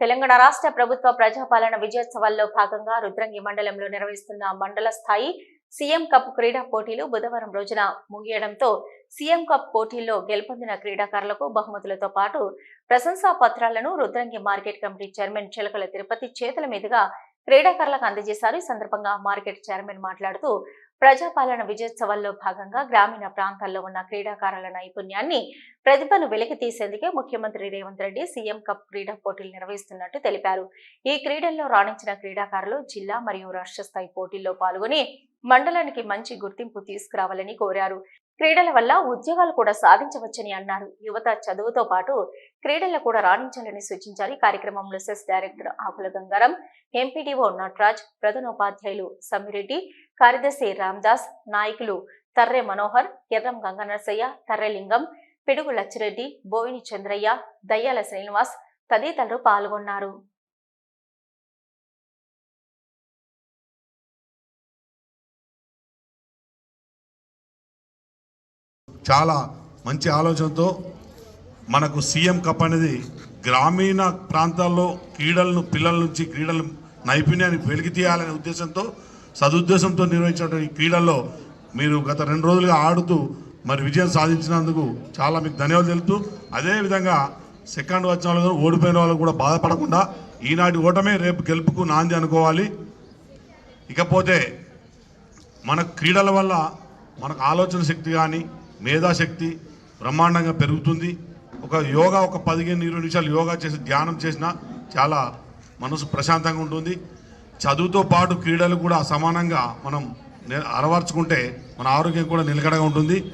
తెలంగాణ రాష్ట్ర ప్రభుత్వ ప్రజాపాలన విజయోత్సవాల్లో భాగంగా రుద్రంగి మండలంలో నిర్వహిస్తున్న మండల స్థాయి సీఎం కప్ క్రీడా పోటీలు బుధవారం రోజున ముగియడంతో సీఎం కప్ పోటీల్లో గెలుపొందిన క్రీడాకారులకు బహుమతులతో పాటు ప్రశంసా పత్రాలను Rudrangi market committee chairman Chilakala Tirupati చేతుల మీదుగా క్రీడాకారులకు అందజేశారు. ఈ సందర్భంగా మార్కెట్ చైర్మన్ మాట్లాడుతూ ప్రజాపాలన విజయోత్సవాల్లో భాగంగా గ్రామీణ ప్రాంతాల్లో ఉన్న క్రీడాకారుల నైపుణ్యాన్ని ప్రతిభను వెలికి తీసేందుకే ముఖ్యమంత్రి రేవంత్ రెడ్డి సీఎం కప్ క్రీడా పోటీలు నిర్వహిస్తున్నట్టు తెలిపారు. ఈ క్రీడల్లో రాణించిన క్రీడాకారులు జిల్లా మరియు రాష్ట్ర స్థాయి పోటీల్లో పాల్గొని మండలానికి మంచి గుర్తింపు తీసుకురావాలని కోరారు. క్రీడల వల్ల ఉద్యోగాలు కూడా సాధించవచ్చని అన్నారు. యువత చదువుతో పాటు క్రీడల్లో కూడా రాణించాలని సూచించారు. కార్యక్రమంలో cess director Akula Gangaram MPDO Nataraj ప్రధానోపాధ్యాయులు సమ్మిరెడ్డి కార్యదర్శి రామ్దాస్ నాయకులు తర్రె మనోహర్ ఎర్రం గంగనరసయ్య తర్రెలింగం పిడుగు లచ్చిరెడ్డి బోయిని చంద్రయ్య దయ్యాల శ్రీనివాస్ తదితరులు పాల్గొన్నారు. చాలా మంచి ఆలోచనతో మనకు సీఎం కప్ అనేది గ్రామీణ ప్రాంతాల్లో క్రీడలను పిల్లల నుంచి క్రీడల నైపుణ్యాన్ని వెలికి తీయాలనే ఉద్దేశంతో సదుద్దేశంతో నిర్వహించినటువంటి క్రీడల్లో మీరు గత రెండు రోజులుగా ఆడుతూ మరి విజయం సాధించినందుకు చాలా మీకు ధన్యవాదాలు తెలుపుతూ అదేవిధంగా సెకండ్ వచ్చిన వాళ్ళు ఓడిపోయిన వాళ్ళు కూడా బాధపడకుండా ఈనాటి ఓటమే రేపు గెలుపుకు నాంది అనుకోవాలి. ఇకపోతే మన క్రీడల వల్ల మనకు ఆలోచన శక్తి కానీ మేధాశక్తి బ్రహ్మాండంగా పెరుగుతుంది. ఒక యోగా ఒక పదిహేను ఇరవై నిమిషాలు యోగా చేసి ధ్యానం చేసినా చాలా మనసు ప్రశాంతంగా ఉంటుంది. చదువుతో పాటు క్రీడలు కూడా సమానంగా మనం అలవర్చుకుంటే మన ఆరోగ్యం కూడా నిలకడగా ఉంటుంది.